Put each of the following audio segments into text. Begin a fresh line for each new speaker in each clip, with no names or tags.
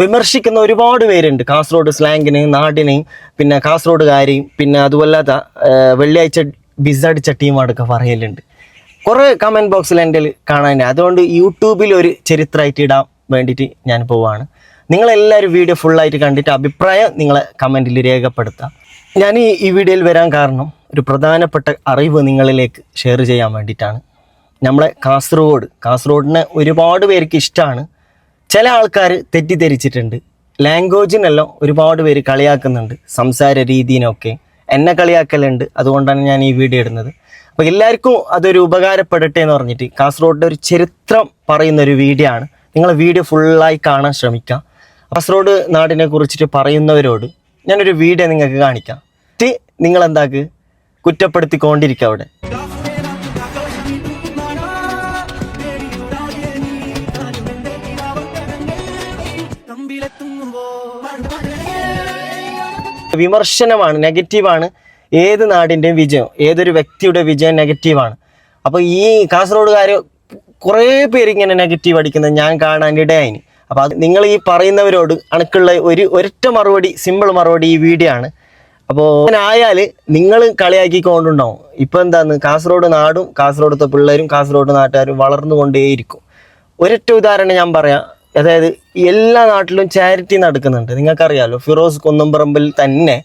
വിമർശിക്കുന്ന ഒരുപാട് പേരുണ്ട്. കാസർഗോഡ് സ്ലാങ്ങിന് നാടിന് പിന്നെ കാസർഗോഡുകാരെയും പിന്നെ അതുപോലാത്ത വെള്ളിയാഴ്ച ബിസടിച്ച ടീമാടൊക്കെ പറയലുണ്ട്. കുറേ കമന്റ് ബോക്സിൽ എന്റെ കാണാനുണ്ട് അതുകൊണ്ട് യൂട്യൂബിൽ ഒരു ചരിത്രമായിട്ട് ഇടാൻ വേണ്ടിയിട്ട് ഞാൻ പോവാണ്. നിങ്ങളെല്ലാവരും വീഡിയോ ഫുള്ളായിട്ട് കണ്ടിട്ട് അഭിപ്രായം നിങ്ങളെ കമന്റിൽ രേഖപ്പെടുത്താം. ഞാൻ ഈ വീഡിയോയിൽ വരാൻ കാരണം ഒരു പ്രധാനപ്പെട്ട അറിവ് നിങ്ങളിലേക്ക് ഷെയർ ചെയ്യാൻ വേണ്ടിയിട്ടാണ്. നമ്മളെ കാസർഗോഡ് കാസർഗോഡിനെ ഒരുപാട് പേർക്ക് ഇഷ്ടമാണ് ചില ആൾക്കാർ തെറ്റിദ്ധരിച്ചിട്ടുണ്ട്. ലാംഗ്വേജിനെല്ലാം ഒരുപാട് പേര് കളിയാക്കുന്നുണ്ട്. സംസാര രീതിയിനൊക്കെ എന്നെ കളിയാക്കലുണ്ട്. അതുകൊണ്ടാണ് ഞാൻ ഈ വീഡിയോ ഇടുന്നത്. അപ്പോൾ എല്ലാവർക്കും അതൊരു ഉപകാരപ്പെടട്ടെ എന്ന് പറഞ്ഞിട്ട് കാസർഗോഡിന്റെ ഒരു ചരിത്രം പറയുന്ന ഒരു വീഡിയോ ആണ്. നിങ്ങൾ വീഡിയോ ഫുള്ളായി കാണാൻ ശ്രമിക്കാം. കാസർഗോഡ് നാടിനെ കുറിച്ചിട്ട് പറയുന്നവരോട് ഞാനൊരു വീഡിയോ നിങ്ങൾക്ക് കാണിക്കാം. നിങ്ങൾ എന്താക്ക് കുറ്റപ്പെടുത്തിക്കൊണ്ടിരിക്കുക അവിടെ. വിമർശനമാണ് നെഗറ്റീവാണ് ഏത് നാടിന്റെയും വിജയം ഏതൊരു വ്യക്തിയുടെ വിജയം നെഗറ്റീവാണ്. അപ്പോൾ ഈ കാസർഗോഡുകാർ കുറേ പേര് ഇങ്ങനെ നെഗറ്റീവ് അടിക്കുന്നത് ഞാൻ കാണാൻ കാണാനിടയായിന് അപ്പോൾ അത് നിങ്ങൾ ഈ പറയുന്നവരോട് അണക്കുള്ള ഒരു ഒരൊറ്റ മറുപടി സിമ്പിൾ മറുപടി ഈ വീഡിയോ ആണ് അപ്പോൾ ആയാൽ നിങ്ങൾ കളിയാക്കിക്കൊണ്ടുണ്ടാവും. ഇപ്പോൾ എന്താന്ന്? കാസർഗോഡ് നാടും കാസർഗോഡത്തെ പിള്ളേരും കാസർഗോഡ് നാട്ടുകാരും വളർന്നുകൊണ്ടേയിരിക്കും. ഒരൊറ്റ ഉദാഹരണം ഞാൻ പറയാം. അതായത് എല്ലാ നാട്ടിലും ചാരിറ്റി നടക്കുന്നുണ്ട്. നിങ്ങൾക്കറിയാലോ ഫിറോസ് കുന്നംപറമ്പിൽ തന്നെ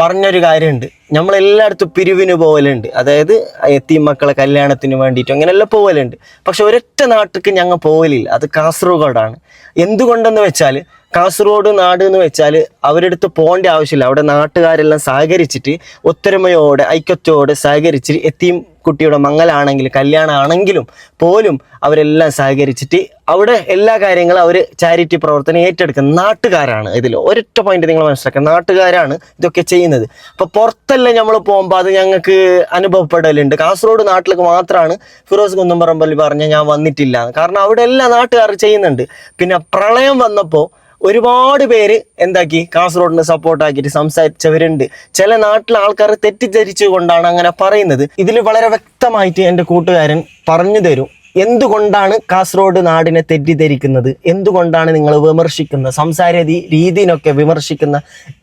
പറഞ്ഞൊരു കാര്യമുണ്ട്. നമ്മളെല്ലായിടത്തും പിരിവിന് പോകലുണ്ട് അതായത് എത്തി മക്കളെ കല്യാണത്തിന് വേണ്ടിയിട്ട് അങ്ങനെയെല്ലാം പോകലുണ്ട് പക്ഷെ ഒരൊറ്റ നാട്ടിലേക്ക് ഞങ്ങൾ പോകലില്ല അത് കാസർഗോഡാണ്. എന്തുകൊണ്ടെന്ന് വെച്ചാൽ കാസർഗോഡ് നാട് എന്ന് വെച്ചാൽ അവരുടെ അടുത്ത് പോകേണ്ട ആവശ്യമില്ല. അവിടെ നാട്ടുകാരെല്ലാം സഹകരിച്ചിട്ട് ഒത്തൊരുമയോടെ ഐക്യത്തോടെ സഹകരിച്ച് എത്തിയും കുട്ടിയുടെ മംഗലാണെങ്കിലും കല്യാണമാണെങ്കിലും പോലും അവരെല്ലാം സഹകരിച്ചിട്ട് അവിടെ എല്ലാ കാര്യങ്ങളും അവർ ചാരിറ്റി പ്രവർത്തനം ഏറ്റെടുക്കുന്ന നാട്ടുകാരാണ് ഇതിൽ. ഒരൊറ്റ പോയിന്റ് നിങ്ങൾ മനസ്സിലാക്കുക നാട്ടുകാരാണ് ഇതൊക്കെ ചെയ്യുന്നത്. അപ്പോൾ പുറത്തെല്ലാം നമ്മൾ പോകുമ്പോൾ അത് ഞങ്ങൾക്ക് അനുഭവപ്പെടലുണ്ട്. കാസർഗോഡ് നാട്ടിലേക്ക് മാത്രമാണ് ഫിറോസ് കുന്നംപറമ്പള്ളി പറഞ്ഞ ഞാൻ വന്നിട്ടില്ല. കാരണം അവിടെ എല്ലാ നാട്ടുകാർ ചെയ്യുന്നുണ്ട്. പിന്നെ പ്രളയം വന്നപ്പോൾ ഒരുപാട് പേര് എന്താക്കി? കാസർഗോഡിന് സപ്പോർട്ടാക്കിയിട്ട് സംസാരിച്ചവരുണ്ട്. ചില നാട്ടിലെ ആൾക്കാർ തെറ്റിദ്ധരിച്ചു കൊണ്ടാണ് അങ്ങനെ പറയുന്നത്. ഇതിൽ വളരെ വ്യക്തമായിട്ട് എന്റെ കൂട്ടുകാരൻ പറഞ്ഞു തരും. എന്തുകൊണ്ടാണ് കാസർഗോഡ് നാടിനെ തെറ്റിദ്ധരിക്കുന്നത്? എന്തുകൊണ്ടാണ് നിങ്ങൾ വിമർശിക്കുന്ന സംസാര രീതിയിലൊക്കെ വിമർശിക്കുന്ന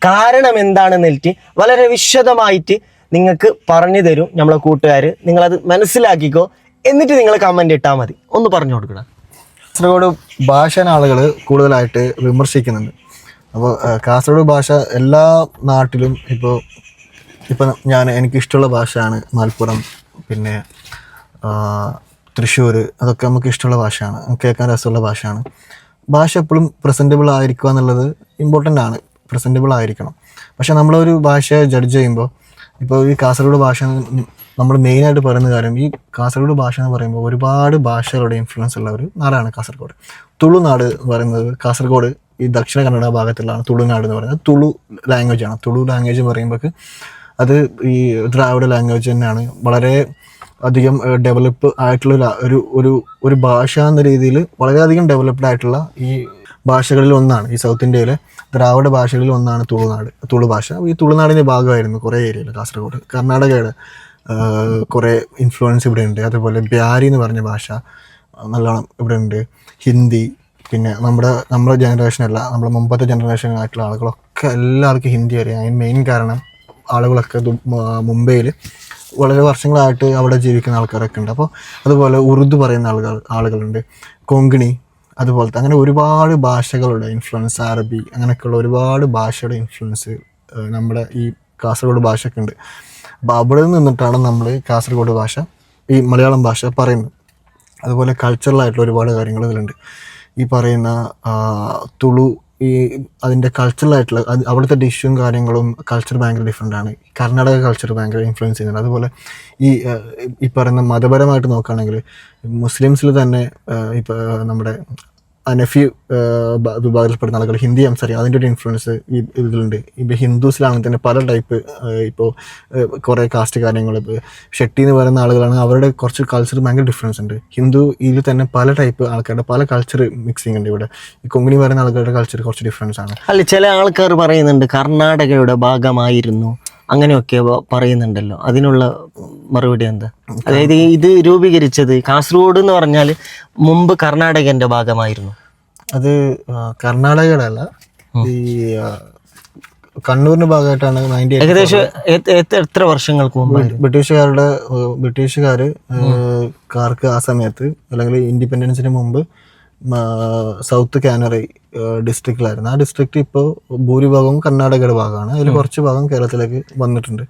കാരണം എന്താണെന്ന് വെച്ചിട്ട് വളരെ വിശദമായിട്ട് നിങ്ങൾക്ക് പറഞ്ഞു തരും നമ്മളെ കൂട്ടുകാർ നിങ്ങളത് മനസ്സിലാക്കിക്കോ. എന്നിട്ട് നിങ്ങൾ കമന്റ് ഇട്ടാൽ മതി. ഒന്ന് പറഞ്ഞു കൊടുക്കണം
കാസർഗോഡ് ഭാഷേനെ ആളുകൾ കൂടുതലായിട്ട് വിമർശിക്കുന്നുണ്ട്. അപ്പോൾ കാസർഗോഡ് ഭാഷ എല്ലാ നാട്ടിലും ഇപ്പോൾ ഇപ്പം ഞാൻ എനിക്കിഷ്ടമുള്ള ഭാഷയാണ് മലപ്പുറം പിന്നെ തൃശ്ശൂർ അതൊക്കെ നമുക്ക് ഇഷ്ടമുള്ള ഭാഷയാണ് കേൾക്കാൻ രസമുള്ള ഭാഷയാണ്. ഭാഷ എപ്പോഴും പ്രസന്റബിൾ ആയിരിക്കുക എന്നുള്ളത് ഇമ്പോർട്ടന്റ് ആണ്. പ്രസന്റബിൾ ആയിരിക്കണം. പക്ഷെ നമ്മളൊരു ഭാഷയെ ജഡ്ജ് ചെയ്യുമ്പോൾ ഇപ്പോൾ ഈ കാസർഗോഡ് ഭാഷ നമ്മൾ മെയിനായിട്ട് പറയുന്ന കാര്യം ഈ കാസർഗോഡ് ഭാഷ എന്ന് പറയുമ്പോൾ ഒരുപാട് ഭാഷകളുടെ ഇൻഫ്ലുവൻസ് ഉള്ള ഒരു നാടാണ് കാസർഗോഡ്. തുളുനാട് എന്ന് പറയുന്നത് കാസർഗോഡ് ഈ ദക്ഷിണ കന്നഡ ഭാഗത്തുള്ളതാണ്. തുളുനാട് എന്ന് പറയുന്നത്. തുളു ലാംഗ്വേജ് ആണ്. തുളു ലാംഗ്വേജ് എന്ന് പറയുമ്പോൾ അത് ഈ ദ്രാവിഡ ലാംഗ്വേജ് തന്നെയാണ്. വളരെ അധികം ഡെവലപ്പ് ആയിട്ടുള്ള ഒരു- ഒരു ഒരു ഭാഷ എന്ന രീതിയിൽ വളരെയധികം ഡെവലപ്ഡ് ആയിട്ടുള്ള ഈ ഭാഷകളിൽ ഒന്നാണ്. ഈ സൗത്ത് ഇന്ത്യയിലെ ദ്രാവിഡ ഭാഷകളിൽ ഒന്നാണ് തുളുനാട് തുളു ഭാഷ. ഈ തുളുനാടിന്റെ ഭാഗമായിരുന്നു കുറേ ഏരിയയിൽ കാസർഗോഡ്. കർണാടകയുടെ കുറേ ഇൻഫ്ലുവൻസ് ഇവിടെ ഉണ്ട് അതുപോലെ ബ്യാരി എന്ന് പറഞ്ഞ ഭാഷ നല്ലോണം ഇവിടെ ഉണ്ട് ഹിന്ദി പിന്നെ നമ്മുടെ നമ്മുടെ ജനറേഷനല്ല നമ്മുടെ മുമ്പത്തെ ജനറേഷൻ ആയിട്ടുള്ള ആളുകളൊക്കെ എല്ലാവർക്കും ഹിന്ദി അറിയാം. അതിന് മെയിൻ കാരണം ആളുകളൊക്കെ മുംബൈയിൽ വളരെ വർഷങ്ങളായിട്ട് അവിടെ ജീവിക്കുന്ന ആൾക്കാരൊക്കെ ഉണ്ട്. അപ്പോൾ അതുപോലെ ഉറുദു പറയുന്ന ആളുകൾ ആളുകളുണ്ട്. കൊങ്കിണി അതുപോലത്തെ അങ്ങനെ ഒരുപാട് ഭാഷകളുടെ ഇൻഫ്ലുവൻസ് അറബി അങ്ങനെയൊക്കെയുള്ള ഒരുപാട് ഭാഷയുടെ ഇൻഫ്ലുവൻസ് നമ്മുടെ ഈ കാസർഗോഡ് ഭാഷയൊക്കെ ഉണ്ട്. അപ്പോൾ അവിടെ നിന്നിട്ടാണ് നമ്മൾ കാസർഗോഡ് ഭാഷ ഈ മലയാളം ഭാഷ പറയുന്നത്. അതുപോലെ കൾച്ചറലായിട്ടുള്ള ഒരുപാട് കാര്യങ്ങൾ ഇതിലുണ്ട്. ഈ പറയുന്ന തുളു ഈ അതിന്റെ കൾച്ചറലായിട്ടുള്ള അവിടുത്തെ ഡിഷും കാര്യങ്ങളും കൾച്ചർ ഭയങ്കര ഡിഫറെന്റ് ആണ്. കർണാടക കൾച്ചർ ഭയങ്കര ഇൻഫ്ലുവൻസ് ചെയ്യുന്നുണ്ട്. അതുപോലെ ഈ ഈ പറയുന്ന മതപരമായിട്ട് നോക്കുകയാണെങ്കിൽ മുസ്ലിംസിൽ തന്നെ ഇപ്പോൾ നമ്മുടെ അനഫി വിഭാഗത്തിൽപ്പെടുന്ന ആളുകൾ ഹിന്ദി സംസാരിക്കും അതിന്റെ ഒരു ഇൻഫ്ലുവൻസ് ഈ ഇതിലുണ്ട്. ഇപ്പോൾ ഹിന്ദുസിലാണെങ്കിൽ തന്നെ പല ടൈപ്പ് ഇപ്പോൾ കുറേ കാസ്റ്റ് കാര്യങ്ങൾ ഇപ്പോൾ ഷെട്ടി എന്ന് പറയുന്ന ആളുകളാണ് അവരുടെ കുറച്ച് കൾച്ചർ ഭയങ്കര ഡിഫറൻസ് ഉണ്ട്. ഹിന്ദു ഇതിൽ തന്നെ പല ടൈപ്പ് ആൾക്കാരുടെ പല കൾച്ചർ മിക്സിങ് ഉണ്ട് ഇവിടെ. ഈ കൊങ്ങിണി പറയുന്ന ആളുകളുടെ കൾച്ചർ കുറച്ച് ഡിഫറൻസ് ആണ്.
അല്ല ചില ആൾക്കാർ പറയുന്നുണ്ട് കർണാടകയുടെ ഭാഗമായിരുന്നു. അങ്ങനെയൊക്കെ പറയുന്നുണ്ടല്ലോ. അതിനുള്ള മറുപടി എന്താ? അതായത് ഇത് രൂപീകരിച്ചത് കാസർഗോഡ് എന്ന് പറഞ്ഞാൽ മുമ്പ് കർണാടകന്റെ ഭാഗമായിരുന്നു.
അത് കർണാടകയുടെ ഈ കണ്ണൂരിന്റെ ഭാഗമായിട്ടാണ് നയന്റി
ഏകദേശം എത്ര വർഷങ്ങൾക്ക് മുമ്പ്
ബ്രിട്ടീഷുകാരുടെ ബ്രിട്ടീഷുകാർ കാർക്ക് ആ സമയത്ത് അല്ലെങ്കിൽ ഇൻഡിപെൻഡൻസിന് മുമ്പ് സൗത്ത് കാനറി ഡിസ്ട്രിക്റ്റിലായിരുന്നു ആ ഡിസ്ട്രിക്ട് ഇപ്പോൾ ഭൂരിഭാഗവും കർണാടകയുടെ ഭാഗമാണ്. അതിൽ കുറച്ച് ഭാഗം കേരളത്തിലേക്ക് വന്നിട്ടുണ്ട്.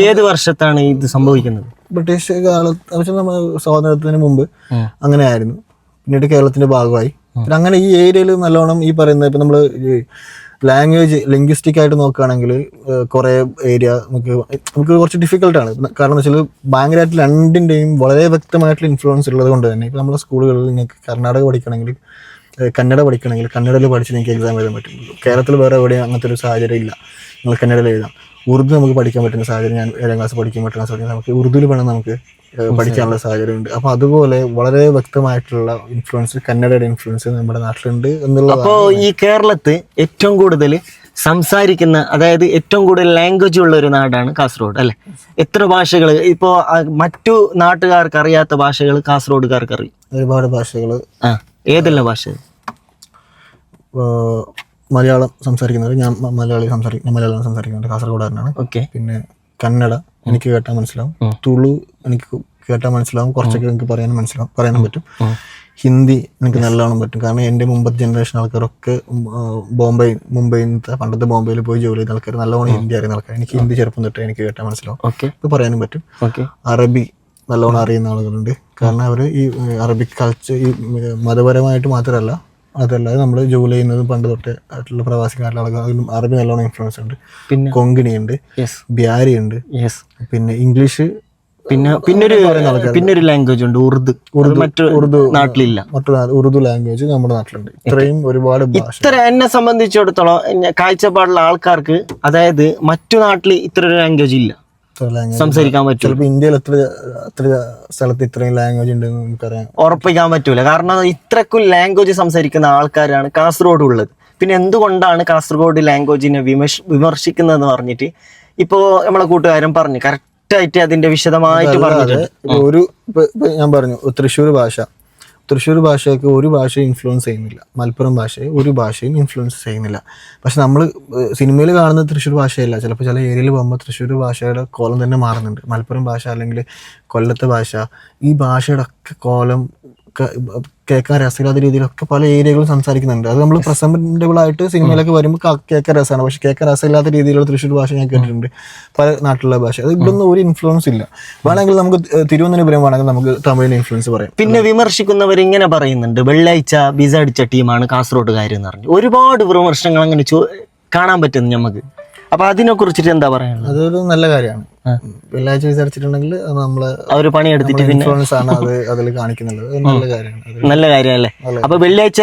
ഏത് വർഷത്താണ് ഇത് സംഭവിക്കുന്നത്?
ബ്രിട്ടീഷ് കാലത്ത് നമ്മൾ സ്വാതന്ത്ര്യത്തിന് മുമ്പ്. അങ്ങനെ ആയിരുന്നു. പിന്നീട് കേരളത്തിന്റെ ഭാഗമായി. പിന്നെ അങ്ങനെ ഈ ഏരിയയിൽ നല്ലോണം ഈ പറയുന്ന ഇപ്പം നമ്മൾ ലാംഗ്വേജ് ലിംഗ്വിസ്റ്റിക് ആയിട്ട് നോക്കുകയാണെങ്കിൽ കുറേ ഏരിയ നമുക്ക് നമുക്ക് കുറച്ച് ഡിഫിക്കൽട്ടാണ് കാരണം എന്ന് വെച്ചാൽ ഭയങ്കരമായിട്ട് രണ്ടിന്റെയും വളരെ വ്യക്തമായിട്ടുള്ള ഇൻഫ്ലുവൻസ് ഉള്ളത് കൊണ്ട് തന്നെ ഇപ്പോൾ നമ്മുടെ സ്കൂളുകളിൽ നിങ്ങൾക്ക് കർണാടക പഠിക്കണമെങ്കിൽ കന്നഡ പഠിക്കണമെങ്കിൽ കന്നഡയിൽ പഠിച്ച് നിങ്ങൾക്ക് എക്സാം എഴുതാൻ പറ്റും കേരളത്തിൽ വേറെ എവിടെയും അങ്ങനത്തെ ഒരു സാഹചര്യം ഇല്ല. നിങ്ങൾ കന്നഡയിൽ എഴുതാം. ഉറുദു നമുക്ക് പഠിക്കാൻ പറ്റുന്ന സാഹചര്യം ഞാൻ ഏഴാം ക്ലാസ് പഠിക്കാൻ പറ്റുന്ന സാഹചര്യം നമുക്ക് ഉറുദുവിൽ വേണം നമുക്ക് പഠിക്കാനുള്ള സാഹചര്യമുണ്ട്. അപ്പോൾ അതുപോലെ വളരെ വ്യക്തമായിട്ടുള്ള ഇൻഫ്ലുവൻസ് കന്നഡയുടെ ഇൻഫ്ലുവൻസ് നമ്മുടെ നാട്ടിലുണ്ട് എന്നുള്ളത്
അപ്പോ ഈ കേരളത്തിൽ ഏറ്റവും കൂടുതൽ സംസാരിക്കുന്ന അതായത് ഏറ്റവും കൂടുതൽ ലാംഗ്വേജ് ഉള്ള ഒരു നാടാണ് കാസർഗോഡ് അല്ലെ? എത്ര ഭാഷകൾ ഇപ്പോ മറ്റു നാട്ടുകാർക്ക് അറിയാത്ത ഭാഷകൾ കാസർഗോഡുകാർക്ക് അറിയും
ഒരുപാട് ഭാഷകൾ
ആ ഏതെല്ലാം ഭാഷ
മലയാളം സംസാരിക്കുന്നത് ഞാൻ മ- മലയാളി സംസാരിക്കും ഞാൻ മലയാളം സംസാരിക്കുന്നുണ്ട് കാസർഗോഡുകാരനാണ്.
ഓക്കെ.
പിന്നെ കന്നഡ എനിക്ക് കേട്ടാൽ മനസ്സിലാവും. തുളു എനിക്ക് കേട്ടാൽ മനസ്സിലാവും. കുറച്ചൊക്കെ എനിക്ക് പറയാനും മനസ്സിലാവും. പറയാനും പറ്റും. ഹിന്ദി എനിക്ക് നല്ലോണം പറ്റും. കാരണം എന്റെ മുമ്പത്തെ ജനറേഷൻ ആൾക്കാരൊക്കെ ഉം, ആ, ബോംബെ മുംബൈന്നത്തെ പണ്ടത്തെ ബോംബെയിൽ പോയി ജോലി ചെയ്ത ആൾക്കാർ നല്ലോണം ഹിന്ദി അറിയുന്ന ആൾക്കാർ എനിക്ക് ഹിന്ദി ചെറുപ്പം തൊട്ട് എനിക്ക് കേട്ടാൽ മനസ്സിലാവും.
ഓക്കെ.
ഇത് പറയാനും പറ്റും.
ഓക്കെ.
അറബി നല്ലോണം അറിയുന്ന ആളുകളുണ്ട്. കാരണം അവർ ഈ ഏഹ്, അറബിക് കൾച്ചർ ഈ ഏഹ്, മതപരമായിട്ട് മാത്രമല്ല അതല്ലാതെ നമ്മൾ ജോലി ചെയ്യുന്നതും പണ്ട് തൊട്ട് ആയിട്ടുള്ള പ്രവാസി കാലം അതിലും അറബി നല്ലോണം ഇൻഫ്ലുവൻസ് ഉണ്ട്.
പിന്നെ?
കൊങ്കിണി ഉണ്ട് ബ്യാരി ഉണ്ട് പിന്നെ ഇംഗ്ലീഷ്
പിന്നെ പിന്നൊരു പിന്നൊരു ലാംഗ്വേജ് ഉണ്ട് ഉറുദു. ഉറുദു മറ്റു ഉറുദു നാട്ടിലില്ല.
മറ്റു ഉറുദു ലാംഗ്വേജ് നമ്മുടെ നാട്ടിലുണ്ട്. ഇത്രയും ഒരുപാട്
ഇത്ര എന്നെ സംബന്ധിച്ചിടത്തോളം കാഴ്ചപ്പാടുള്ള ആൾക്കാർക്ക് അതായത് മറ്റു നാട്ടിൽ ഇത്ര ഒരു ലാംഗ്വേജ് ഇല്ല.
ലാംഗ്വേജ്
സംസാരിക്കാൻ പറ്റും.
ചിലപ്പോൾ ഇന്ത്യയിൽ എത്ര എത്ര സ്ഥലത്ത് ഇത്രയും ലാംഗ്വേജ് ഉണ്ട് നമുക്കറിയാം.
ഉറപ്പിക്കാൻ പറ്റൂല. കാരണം ഇത്രക്കും ലാംഗ്വേജ് സംസാരിക്കുന്ന ആൾക്കാരാണ് കാസർഗോഡ് ഉള്ളത് പിന്നെ എന്തുകൊണ്ടാണ് കാസർഗോഡ് ലാംഗ്വേജിനെ വിമർശ വിമർശിക്കുന്നതെന്ന് പറഞ്ഞിട്ട് ഇപ്പോ നമ്മളെ കൂട്ടുകാരൻ പറഞ്ഞു. കറക്റ്റായിട്ട് അതിന്റെ വിശദമായിട്ട് പറഞ്ഞിട്ടുണ്ട്.
ഒരു ഞാൻ പറഞ്ഞു തൃശ്ശൂർ ഭാഷ. തൃശ്ശൂർ ഭാഷയൊക്കെ ഒരു ഭാഷയും ഇൻഫ്ലുവൻസ് ചെയ്യുന്നില്ല. മലപ്പുറം ഭാഷയെ ഒരു ഭാഷയും ഇൻഫ്ലുവൻസ് ചെയ്യുന്നില്ല. പക്ഷെ നമ്മൾ സിനിമയിൽ കാണുന്ന തൃശ്ശൂർ ഭാഷയല്ല. ചിലപ്പോൾ ചില ഏരിയയിൽ പോകുമ്പോൾ തൃശ്ശൂർ ഭാഷയുടെ കോലം തന്നെ മാറുന്നുണ്ട്. മലപ്പുറം ഭാഷ അല്ലെങ്കിൽ കൊല്ലത്തെ ഭാഷ ഈ ഭാഷയുടെ ഒക്കെ കോലം കേൾക്കാൻ രസമില്ലാത്ത രീതിയിലൊക്കെ പല ഏരിയകളും സംസാരിക്കുന്നുണ്ട്. അത് നമ്മൾ പ്രസന്റബിൾ ആയിട്ട് സിനിമയിലൊക്കെ വരുമ്പോൾ കേൾക്കാൻ രസമാണ്. പക്ഷെ കേൾക്കാൻ രസമില്ലാത്ത രീതിയിലുള്ള തൃശ്ശൂർ ഭാഷ ഞാൻ കേട്ടിട്ടുണ്ട്. പല നാട്ടിലുള്ള ഭാഷ. അത് ഇവിടുന്ന് ഒരു ഇൻഫ്ലുവൻസ് ഇല്ല. വേണമെങ്കിൽ നമുക്ക് തിരുവനന്തപുരം വേണമെങ്കിൽ നമുക്ക് തമിഴിന് ഇൻഫ്ലുവൻസ് പറയാം.
പിന്നെ വിമർശിക്കുന്നവർ ഇങ്ങനെ പറയുന്നുണ്ട്. വെള്ളിയാഴ്ച ബിസ അടിച്ച ടീമാണ് കാര്യം എന്ന് പറഞ്ഞു. ഒരുപാട് വിമർശനങ്ങൾ അങ്ങനെ കാണാൻ പറ്റുന്നു നമുക്ക്. അപ്പൊ അതിനെ കുറിച്ചിട്ട് എന്താ പറയാനുള്ളത്?
അതൊരു നല്ല കാര്യമാണ്. വെള്ളിയാഴ്ച വിചാരിച്ചിട്ടുണ്ടെങ്കിൽ അത് അവർ
അവർ പണിയെടുത്തിട്ട് പിന്നെ
ഇൻഫ്ലുവൻസ് ആണ് അത് അതിൽ കാണിക്കുന്നുള്ളത് അത് നല്ല കാര്യമാണ്.
നല്ല കാര്യമല്ലേ? അപ്പൊ വെള്ളിയാഴ്ച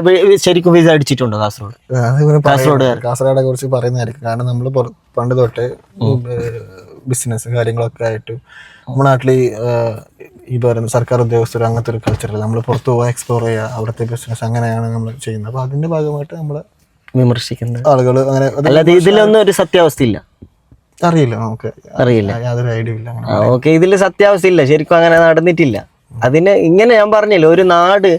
വെ- ശരിക്കും വിസ അടിച്ചിട്ടുണ്ടോ കാസർഗോഡ്?
കാസർഗോഡ് പറയുന്നത് കാസർഗോഡെ കുറിച്ച് പറയുന്നതായിരിക്കും. കാരണം നമ്മൾ പണ്ട് തൊട്ടേ ബിസിനസ് കാര്യങ്ങളൊക്കെ ആയിട്ട് നമ്മുടെ നാട്ടിൽ ഈ, പറയുന്ന സർക്കാർ ഉദ്യോഗസ്ഥർ അങ്ങനത്തെ ഒരു കൾച്ചറല്ല നമ്മൾ പുറത്ത് പോകാൻ എക്സ്പ്ലോർ ചെയ്യുക അവിടുത്തെ ബിസിനസ് അങ്ങനെയാണ് നമ്മൾ ചെയ്യുന്നത്. അപ്പോൾ അതിന്റെ ഭാഗമായിട്ട് നമ്മൾ
വിമർശിക്കുന്നത്.
ആളുകൾ അങ്ങനെ
അല്ലാതെ ഇതിലൊന്നും ഒരു സത്യാവസ്ഥ ഇല്ല
അറിയില്ല നമുക്ക്
അറിയില്ല.
യാതൊരു ഐഡിയ ഇല്ല
ഓക്കെ ഇതിൽ സത്യാവസ്ഥ ഇല്ല ശരിക്കും അങ്ങനെ നടന്നിട്ടില്ല. അതിന് ഇങ്ങനെ ഞാൻ പറഞ്ഞില്ല ഒരു നാട്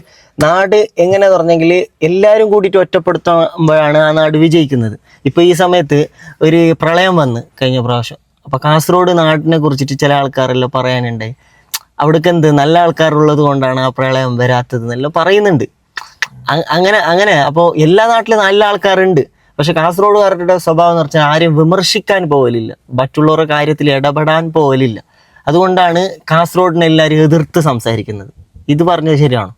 നാട് എങ്ങനെ പറഞ്ഞെങ്കിൽ എല്ലാവരും കൂടിയിട്ട് ഒറ്റപ്പെടുത്തുമ്പോഴാണ് ആ നാട് വിജയിക്കുന്നത്. ഇപ്പൊ ഈ സമയത്ത് ഒരു പ്രളയം വന്ന് കഴിഞ്ഞ പ്രാവശ്യം. അപ്പൊ കാസർഗോഡ് നാടിനെ കുറിച്ചിട്ട് ചില ആൾക്കാരെല്ലാം പറയാനുണ്ടായി അവിടേക്ക് എന്ത് നല്ല ആൾക്കാരുള്ളത് കൊണ്ടാണ് ആ പ്രളയം വരാത്തത് എന്നെല്ലാം പറയുന്നുണ്ട്. അങ്ങനെ അങ്ങനെ. അപ്പോൾ എല്ലാ നാട്ടിലും നല്ല ആൾക്കാരുണ്ട്. പക്ഷെ കാസർഗോഡുകാരുടെ സ്വഭാവം എന്ന് പറഞ്ഞാൽ ആരും വിമർശിക്കാൻ പോകലില്ല മറ്റുള്ളവരുടെ കാര്യത്തിൽ ഇടപെടാൻ പോകലില്ല അതുകൊണ്ടാണ് കാസർഗോഡിനെ എല്ലാവരും എതിർത്ത് സംസാരിക്കുന്നത്. ഇത് പറഞ്ഞത് ശരിയാണോ?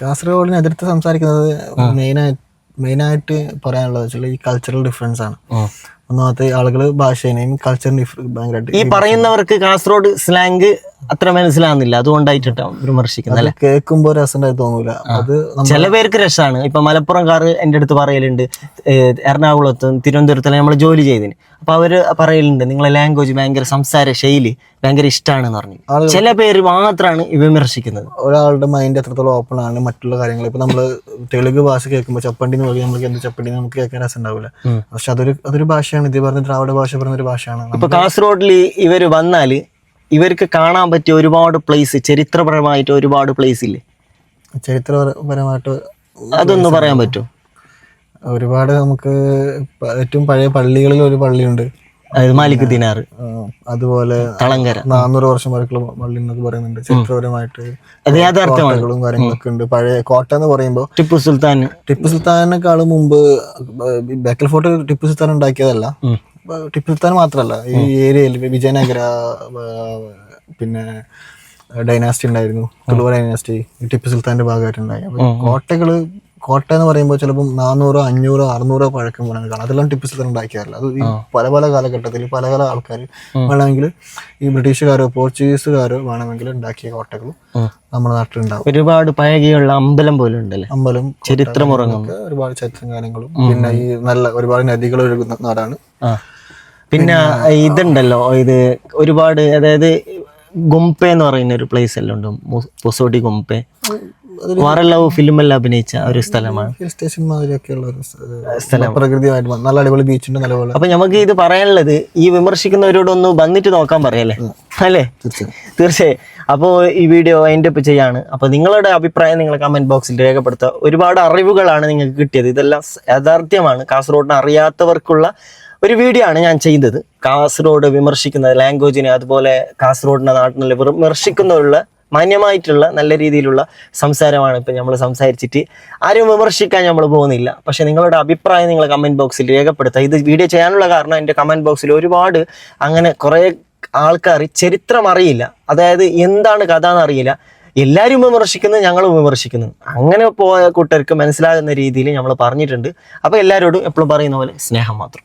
കാസർഗോഡിനെ എതിർത്ത് സംസാരിക്കുന്നത് മെയിനായി മെയിനായിട്ട് പറയാനുള്ളത് വെച്ചാൽ ഈ കൾച്ചറൽ ഡിഫറൻസ് ആണ്. ഒന്നാമത്തെ ആളുകൾ ഭാഷേനെയും കൾച്ചറിന് ഭയങ്കരമായിട്ട്
ഈ പറയുന്നവർക്ക് കാസർഗോഡ് സ്ലാങ് അത്ര മനസ്സിലാകുന്നില്ല അതുകൊണ്ടായിട്ടാണ് വിമർശിക്കുന്നത് അല്ലെ?
കേൾക്കുമ്പോ രസമുണ്ടായി തോന്നൂല. അത്
ചില പേർക്ക് രസമാണ് ഇപ്പൊ മലപ്പുറംകാർ എന്റെ അടുത്ത് പറയലുണ്ട് എറണാകുളത്തും തിരുവനന്തപുരത്തും നമ്മൾ ജോലി ചെയ്തിന് അപ്പൊ അവർ പറയലുണ്ട് നിങ്ങളെ ലാംഗ്വേജ് ഭയങ്കര സംസാര ശൈലി ഭയങ്കര ഇഷ്ടമാണെന്ന് പറഞ്ഞു. ചില പേര് മാത്രമാണ് വിമർശിക്കുന്നത്.
ഒരാളുടെ മൈൻഡ് എത്രത്തോളം ഓപ്പൺ ആണ് മറ്റുള്ള കാര്യങ്ങൾ. ഇപ്പൊ നമ്മൾ തെലുങ്ക് ഭാഷ കേൾക്കുമ്പോൾ ചപ്പണ്ടി എന്ന് പറയും നമുക്ക് എന്ത് ചപ്പണ്ടി നമുക്ക് കേൾക്കാൻ രസം ഉണ്ടാവില്ല. പക്ഷെ അതൊരു അതൊരു ഭാഷയാണ്. ഇത് പറഞ്ഞ ദ്രാവിഡ ഭാഷ പറഞ്ഞ ഒരു ഭാഷയാണ്.
ഇപ്പൊ കാസർഗോഡിൽ ഇവർ വന്നാൽ ഇവർക്ക് കാണാൻ പറ്റിയ ഒരുപാട് പ്ലേസ് ചരിത്രപരമായിട്ട് ഒരുപാട് പ്ലേസ് ഇല്ലേ?
ചരിത്രപരമായിട്ട്
അതൊന്ന് പറയാൻ പറ്റുമോ
ഒരുപാട് നമുക്ക് ഏറ്റവും പഴയ പള്ളികളിൽ ഒരു പള്ളിയുണ്ട്.
അതായത് മാലിക്
അതുപോലെ
തളങ്കര.
നാനൂറ് വർഷം വരെയുള്ള പള്ളി എന്നൊക്കെ പറയുന്നുണ്ട്. ചരിത്രപരമായിട്ട്
അത്
കാര്യങ്ങളൊക്കെ ഉണ്ട്. പഴയ കോട്ട എന്ന് പറയുമ്പോൾ
ടിപ്പു സുൽത്താൻ.
ടിപ്പു സുൽത്താനേക്കാളും മുമ്പ് ബേക്കൽ ഫോർട്ട് ടിപ്പു സുൽത്താൻ ഉണ്ടാക്കിയതല്ല. ടിപ്പു സുൽത്താൻ മാത്രമല്ല ഈ ഏരിയയിൽ വിജയനഗര പിന്നെ ഡൈനാസ്റ്റി ഉണ്ടായിരുന്നു. തുളുവ ഡൈനാസ്റ്റി ടിപ്പു സുൽത്താന്റെ ഭാഗമായിട്ടുണ്ടായി കോട്ടകൾ കോട്ട എന്ന് പറയുമ്പോൾ ചിലപ്പോൾ നാനൂറോ അഞ്ഞൂറോ അറുന്നൂറോ പഴക്കം വേണമെങ്കിൽ കാണാം അതെല്ലാം ടിപ്പു തന്നെ ഉണ്ടാക്കിയാറില്ല അത് ഈ പല പല കാലഘട്ടത്തിൽ പല പല ആൾക്കാർ വേണമെങ്കിൽ ഈ ബ്രിട്ടീഷുകാരോ പോർച്ചുഗീസുകാരോ വേണമെങ്കിൽ ഉണ്ടാക്കിയ കോട്ടകളും
ഉം.
നമ്മുടെ നാട്ടിലുണ്ടാവും.
ഒരുപാട് പഴകിയുള്ള അമ്പലം പോലും ഉണ്ടല്ലേ?
അമ്പലം
ചരിത്രമുറങ്ങും
ഒക്കെ ഒരുപാട് ചരിത്രം കാര്യങ്ങളും. പിന്നെ ഈ നല്ല ഒരുപാട് നദികൾ ഒഴുകുന്ന നാടാണ്.
പിന്നെ ഇതുണ്ടല്ലോ ഇത് ഒരുപാട് അതായത് ഗുംപെ എന്ന് പറയുന്ന ഒരു പ്ലേസ് എല്ലാം ഉണ്ട്. മു- പൊസോടി ഗുംപെ. വാറല്ലാവ് ഫിലിമെല്ലാം അഭിനയിച്ച ഒരു സ്ഥലമാണ്.
ഹിൽ സ്റ്റേഷൻ മാതിരിയൊക്കെയുള്ള ഒരു സ്ഥലം. പ്രകൃതിയായിട്ട് നല്ല അടിപൊളി ബീച്ചുണ്ട് നല്ലപോലെ.
അപ്പൊ നമുക്ക് ഇത് പറയാനുള്ളത് ഈ വിമർശിക്കുന്നവരോടൊന്ന് വന്നിട്ട് നോക്കാൻ പറയല്ലേ? അല്ലേ?
തീർച്ചയായും.
അപ്പോൾ ഈ വീഡിയോ അതിന്റെ അപ്പ് ചെയ്യാണ്. അപ്പോൾ നിങ്ങളുടെ അഭിപ്രായം നിങ്ങൾ കമന്റ് ബോക്സിൽ രേഖപ്പെടുത്തുക. ഒരുപാട് അറിവുകളാണ് നിങ്ങൾക്ക് കിട്ടിയത്. ഇതെല്ലാം യഥാർത്ഥ്യമാണ്. കാസർഗോഡിനെ അറിയാത്തവർക്കുള്ള ഒരു വീഡിയോ ആണ് ഞാൻ ചെയ്തത്. കാസർഗോഡ് വിമർശിക്കുന്ന ലാംഗ്വേജിനെ അതുപോലെ കാസർഗോഡിന്റെ നാട്ടിലെ വിമർശിക്കുന്നവരുള്ള മാന്യമായിട്ടുള്ള നല്ല രീതിയിലുള്ള സംസാരമാണ് ഇപ്പം നമ്മൾ സംസാരിച്ചിട്ട് ആരും വിമർശിക്കാൻ നമ്മൾ പോകുന്നില്ല. പക്ഷേ നിങ്ങളുടെ അഭിപ്രായം നിങ്ങൾ കമന്റ് ബോക്സിൽ രേഖപ്പെടുത്തുക. ഇത് വീഡിയോ ചെയ്യാനുള്ള കാരണം എന്റെ കമന്റ് ബോക്സിൽ ഒരുപാട് അങ്ങനെ കുറേ ആൾക്കാർ ചരിത്രം അറിയില്ല. അതായത് എന്താണ് കഥ എന്നറിയില്ല എല്ലാവരും വിമർശിക്കുന്നു ഞങ്ങൾ വിമർശിക്കുന്നു. അങ്ങനെ പോയ കൂട്ടർക്ക് മനസ്സിലാകുന്ന രീതിയിൽ നമ്മൾ പറഞ്ഞിട്ടുണ്ട്. അപ്പോൾ എല്ലാവരോടും എപ്പോഴും പറയുന്ന പോലെ സ്നേഹം മാത്രം.